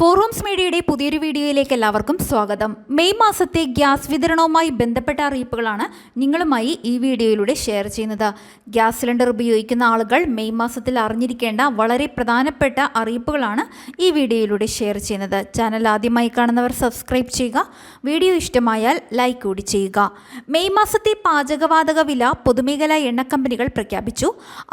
ഫോറൂംസ് മീഡിയയുടെ പുതിയൊരു വീഡിയോയിലേക്ക് എല്ലാവർക്കും സ്വാഗതം. മെയ് മാസത്തെ ഗ്യാസ് വിതരണവുമായി ബന്ധപ്പെട്ട അറിയിപ്പുകളാണ് നിങ്ങളുമായി ഈ വീഡിയോയിലൂടെ ഷെയർ ചെയ്യുന്നത്. ഗ്യാസ് സിലിണ്ടർ ഉപയോഗിക്കുന്ന ആളുകൾ മെയ് മാസത്തിൽ അറിഞ്ഞിരിക്കേണ്ട വളരെ പ്രധാനപ്പെട്ട അറിയിപ്പുകളാണ് ഈ വീഡിയോയിലൂടെ ഷെയർ ചെയ്യുന്നത്. ചാനൽ ആദ്യമായി കാണുന്നവർ സബ്സ്ക്രൈബ് ചെയ്യുക വീഡിയോ ഇഷ്ടമായാൽ ലൈക്ക് കൂടി ചെയ്യുക. മെയ് മാസത്തെ പാചകവാതക വില പൊതുമേഖലാ എണ്ണ കമ്പനികൾ പ്രഖ്യാപിച്ചു.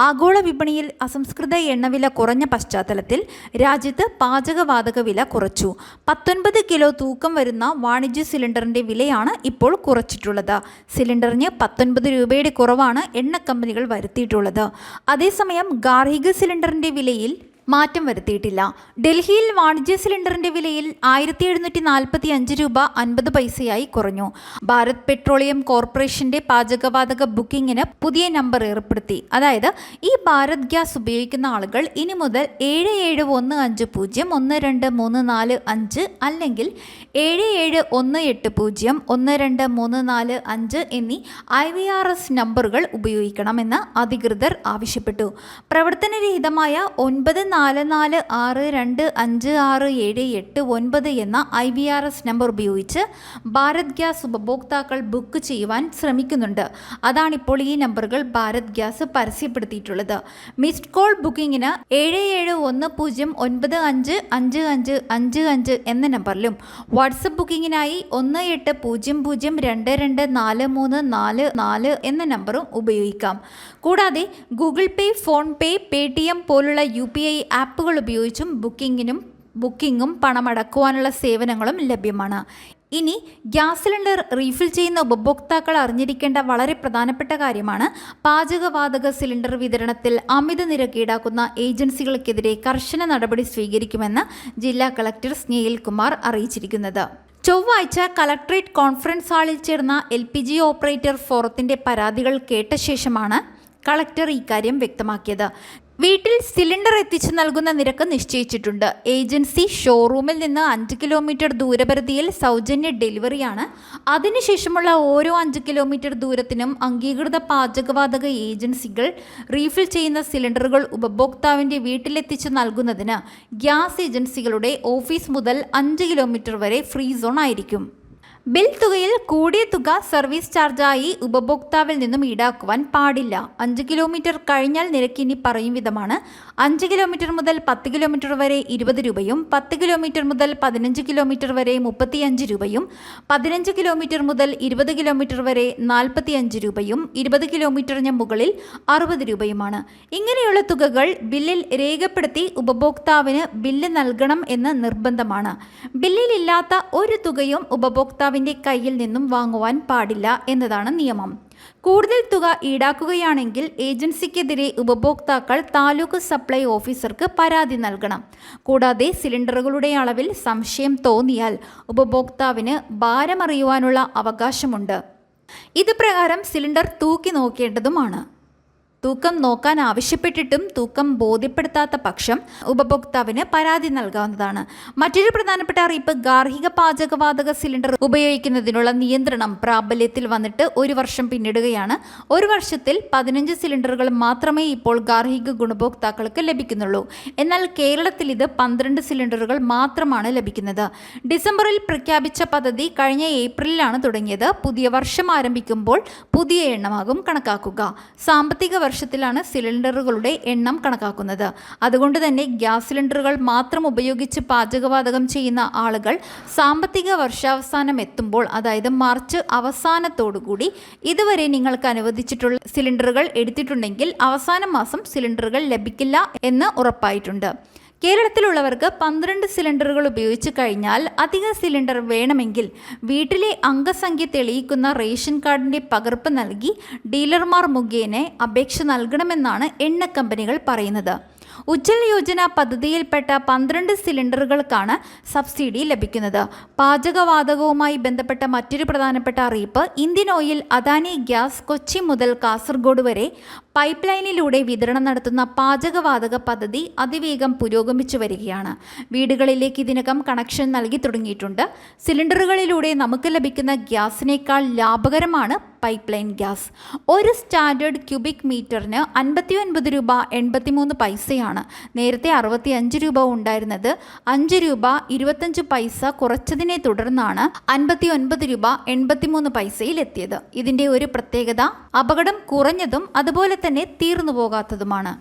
ആഗോള വിപണിയിൽ അസംസ്കൃത എണ്ണവില കുറഞ്ഞ പശ്ചാത്തലത്തിൽ രാജ്യത്ത് പാചകവാതക വില കുറച്ചു. പത്തൊൻപത് കിലോ തൂക്കം വരുന്ന വാണിജ്യ സിലിണ്ടറിന്റെ വിലയാണ് ഇപ്പോൾ കുറച്ചിട്ടുള്ളത്. സിലിണ്ടറിന് പത്തൊൻപത് രൂപയുടെ കുറവാണ് എണ്ണ കമ്പനികൾ വരുത്തിയിട്ടുള്ളത്. അതേസമയം ഗാർഹിക സിലിണ്ടറിന്റെ വിലയിൽ മാറ്റം വരുത്തിയിട്ടില്ല. ഡൽഹിയിൽ വാണിജ്യ സിലിണ്ടറിന്റെ വിലയിൽ ആയിരത്തി എഴുന്നൂറ്റി നാൽപ്പത്തി അഞ്ച് രൂപ അൻപത് പൈസയായി കുറഞ്ഞു. ഭാരത് പെട്രോളിയം കോർപ്പറേഷന്റെ പാചകവാതക ബുക്കിംഗിന് പുതിയ നമ്പർ ഏർപ്പെടുത്തി. അതായത് ഈ ഭാരത് ഗ്യാസ് ഉപയോഗിക്കുന്ന ആളുകൾ ഇനി മുതൽ ഏഴ് ഏഴ് ഒന്ന് അഞ്ച് പൂജ്യം ഒന്ന് രണ്ട് മൂന്ന് നാല് അഞ്ച് അല്ലെങ്കിൽ ഏഴ് ഏഴ് ഒന്ന് എട്ട് പൂജ്യം ഒന്ന് രണ്ട് മൂന്ന് നാല് അഞ്ച് എന്നീ ഐ വി ആർ എസ് നമ്പറുകൾ ഉപയോഗിക്കണമെന്ന് അധികൃതർ ആവശ്യപ്പെട്ടു. പ്രവർത്തനരഹിതമായ ഒൻപത് നാല് നാല് ആറ് രണ്ട് അഞ്ച് ആറ് ഏഴ് എട്ട് ഒൻപത് എന്ന I V R S number ഉപയോഗിച്ച് ഭാരത് ഗ്യാസ് ഉപഭോക്താക്കൾ ബുക്ക് ചെയ്യുവാൻ ശ്രമിക്കുന്നുണ്ട്. അതാണിപ്പോൾ ഈ നമ്പറുകൾ ഭാരത് ഗ്യാസ് പരസ്യപ്പെടുത്തിയിട്ടുള്ളത്. മിസ്ഡ് കോൾ ബുക്കിംഗിന് ഏഴ് ഏഴ് ഒന്ന് പൂജ്യം ഒൻപത് അഞ്ച് അഞ്ച് അഞ്ച് അഞ്ച് അഞ്ച് എന്ന നമ്പറിലും വാട്സപ്പ് ബുക്കിങ്ങിനായി ഒന്ന് എട്ട് പൂജ്യം പൂജ്യം രണ്ട് രണ്ട് നാല് മൂന്ന് നാല് നാല് എന്ന നമ്പറും ഉപയോഗിക്കാം. കൂടാതെ Google Pay PhonePe Paytm പോലുള്ള യു പി ഐ ആപ്പുകൾ ഉപയോഗിച്ചും ബുക്കിങ്ങിനും ബുക്കിങ്ങും പണമടക്കുവാനുള്ള സേവനങ്ങളും ലഭ്യമാണ്. ഇനി ഗ്യാസ് സിലിണ്ടർ റീഫിൽ ചെയ്യുന്ന ഉപഭോക്താക്കൾ അറിഞ്ഞിരിക്കേണ്ട വളരെ പ്രധാനപ്പെട്ട കാര്യമാണ് പാചകവാതക സിലിണ്ടർ വിതരണത്തിൽ അമിത നിരക്ക് ഈടാക്കുന്ന ഏജൻസികൾക്കെതിരെ കർശന നടപടി സ്വീകരിക്കുമെന്ന് ജില്ലാ കളക്ടർ സ്നേഹിൽ കുമാർ അറിയിച്ചിരിക്കുന്നത്. ചൊവ്വാഴ്ച കളക്ടറേറ്റ് കോൺഫറൻസ് ഹാളിൽ ചേർന്ന എൽ പി ജി ഓപ്പറേറ്റർ ഫോറത്തിന്റെ പരാതികൾ കേട്ട ശേഷമാണ് കളക്ടർ ഇക്കാര്യം വ്യക്തമാക്കിയത്. വീട്ടിൽ സിലിണ്ടർ എത്തിച്ചു നൽകുന്ന നിരക്ക് നിശ്ചയിച്ചിട്ടുണ്ട്. ഏജൻസി ഷോറൂമിൽ നിന്ന് അഞ്ച് കിലോമീറ്റർ ദൂരപരിധിയിൽ സൗജന്യ ഡെലിവറിയാണ്. അതിനുശേഷമുള്ള ഓരോ അഞ്ച് കിലോമീറ്റർ ദൂരത്തിനും അംഗീകൃത പാചകവാതക ഏജൻസികൾ റീഫിൽ ചെയ്യുന്ന സിലിണ്ടറുകൾ ഉപഭോക്താവിന്റെ വീട്ടിലെത്തിച്ചു നൽകുന്നതിന് ഗ്യാസ് ഏജൻസികളുടെ ഓഫീസ് മുതൽ അഞ്ച് കിലോമീറ്റർ വരെ ഫ്രീ സോൺ ആയിരിക്കും. ബിൽ തുകയിൽ കൂടിയ തുക സർവീസ് ചാർജായി ഉപഭോക്താവിൽ നിന്നും ഈടാക്കുവാൻ പാടില്ല. അഞ്ച് കിലോമീറ്റർ കഴിഞ്ഞാൽ നിരക്കിനി പറയും വിധമാണ്. അഞ്ച് കിലോമീറ്റർ മുതൽ പത്ത് കിലോമീറ്റർ വരെ ഇരുപത് രൂപയും പത്ത് കിലോമീറ്റർ മുതൽ പതിനഞ്ച് കിലോമീറ്റർ വരെ മുപ്പത്തിയഞ്ച് രൂപയും പതിനഞ്ച് കിലോമീറ്റർ മുതൽ ഇരുപത് കിലോമീറ്റർ വരെ നാൽപ്പത്തിയഞ്ച് രൂപയും ഇരുപത് കിലോമീറ്ററിന് മുകളിൽ അറുപത് രൂപയുമാണ്. ഇങ്ങനെയുള്ള തുകകൾ ബില്ലിൽ രേഖപ്പെടുത്തി ഉപഭോക്താവിന് ബില്ല് നൽകണം എന്ന് നിർബന്ധമാണ്. ബില്ലിലില്ലാത്ത ഒരു തുകയും ഉപഭോക്താവിന്റെ കയ്യിൽ നിന്നും വാങ്ങുവാൻ പാടില്ല എന്നതാണ് നിയമം. കൂടുതൽ തുക ഈടാക്കുകയാണെങ്കിൽ ഏജൻസിക്കെതിരെ ഉപഭോക്താക്കൾ താലൂക്ക് സപ്ലൈ ഓഫീസർക്ക് പരാതി നൽകണം. കൂടാതെ സിലിണ്ടറുകളുടെ അളവിൽ സംശയം തോന്നിയാൽ ഉപഭോക്താവിന് ഭാരമറിയുവാനുള്ള അവകാശമുണ്ട്. ഇത് പ്രകാരം സിലിണ്ടർ തൂക്കി നോക്കേണ്ടതുമാണ്. തൂക്കം നോക്കാൻ ആവശ്യപ്പെട്ടിട്ടും തൂക്കം ബോധ്യപ്പെടുത്താത്ത പക്ഷം ഉപഭോക്താവിന് പരാതി നൽകാവുന്നതാണ്. മറ്റൊരു പ്രധാനപ്പെട്ട അറിയിപ്പ് ഗാർഹിക പാചകവാതക സിലിണ്ടർ ഉപയോഗിക്കുന്നതിനുള്ള നിയന്ത്രണം പ്രാബല്യത്തിൽ വന്നിട്ട് ഒരു വർഷം പിന്നിടുകയാണ്. ഒരു വർഷത്തിൽ പതിനഞ്ച് സിലിണ്ടറുകൾ മാത്രമേ ഇപ്പോൾ ഗാർഹിക ഗുണഭോക്താക്കൾക്ക് ലഭിക്കുന്നുള്ളൂ. എന്നാൽ കേരളത്തിൽ ഇത് പന്ത്രണ്ട് സിലിണ്ടറുകൾ മാത്രമാണ് ലഭിക്കുന്നത്. ഡിസംബറിൽ പ്രഖ്യാപിച്ച പദ്ധതി കഴിഞ്ഞ ഏപ്രിലിലാണ് തുടങ്ങിയത്. പുതിയ വർഷം ആരംഭിക്കുമ്പോൾ പുതിയ എണ്ണമാകും കണക്കാക്കുക. സാമ്പത്തിക വർഷത്തിലാണ് സിലിണ്ടറുകളുടെ എണ്ണം കണക്കാക്കുന്നത്. അതുകൊണ്ട് തന്നെ ഗ്യാസ് സിലിണ്ടറുകൾ മാത്രം ഉപയോഗിച്ച് പാചകവാതകം ചെയ്യുന്ന ആളുകൾ സാമ്പത്തിക വർഷാവസാനം എത്തുമ്പോൾ അതായത് മാർച്ച് അവസാനത്തോടുകൂടി ഇതുവരെ നിങ്ങൾക്ക് അനുവദിച്ചിട്ടുള്ള സിലിണ്ടറുകൾ എടുത്തിട്ടുണ്ടെങ്കിൽ അവസാന മാസം സിലിണ്ടറുകൾ ലഭിക്കില്ല എന്ന് ഉറപ്പായിട്ടുണ്ട്. കേരളത്തിലുള്ളവർക്ക് പന്ത്രണ്ട് സിലിണ്ടറുകൾ ഉപയോഗിച്ച് കഴിഞ്ഞാൽ അധിക സിലിണ്ടർ വേണമെങ്കിൽ വീട്ടിലെ അംഗസംഖ്യ തെളിയിക്കുന്ന റേഷൻ കാർഡിന്റെ പകർപ്പ് നൽകി ഡീലർമാർ മുഖേന അപേക്ഷ നൽകണമെന്നാണ് എണ്ണ കമ്പനികൾ പറയുന്നത്. ഉജ്ജൽ യോജന പദ്ധതിയിൽപ്പെട്ട പന്ത്രണ്ട് സിലിണ്ടറുകൾക്കാണ് സബ്സിഡി ലഭിക്കുന്നത്. പാചകവാതകവുമായി ബന്ധപ്പെട്ട മറ്റൊരു പ്രധാനപ്പെട്ട അറിയിപ്പ് Indian oil Adani gas Kochi മുതൽ കാസർഗോഡ് വരെ പൈപ്പ് ലൈനിലൂടെ വിതരണം നടത്തുന്ന പാചകവാതക പദ്ധതി അതിവേഗം പുരോഗമിച്ചു വരികയാണ്. വീടുകളിലേക്ക് ഇതിനകം കണക്ഷൻ നൽകി തുടങ്ങിയിട്ടുണ്ട്. സിലിണ്ടറുകളിലൂടെ നമുക്ക് ലഭിക്കുന്ന ഗ്യാസിനേക്കാൾ ലാഭകരമാണ് പൈപ്പ് ലൈൻ ഗ്യാസ്. ഒരു സ്റ്റാൻഡേർഡ് ക്യൂബിക് മീറ്ററിന് അൻപത്തി ഒൻപത് രൂപ എൺപത്തിമൂന്ന് പൈസയാണ്. നേരത്തെ അറുപത്തി അഞ്ച് രൂപ ഉണ്ടായിരുന്നത്. അഞ്ച് രൂപ ഇരുപത്തഞ്ച് പൈസ കുറച്ചതിനെ തുടർന്നാണ് അൻപത്തി ഒൻപത് രൂപ എൺപത്തിമൂന്ന് പൈസയിൽ എത്തിയത് ഇതിന്റെ ഒരു പ്രത്യേകത അപകടം കുറഞ്ഞതും അതുപോലെ തന്നെ തീർന്നു പോകാത്തതുമാണ്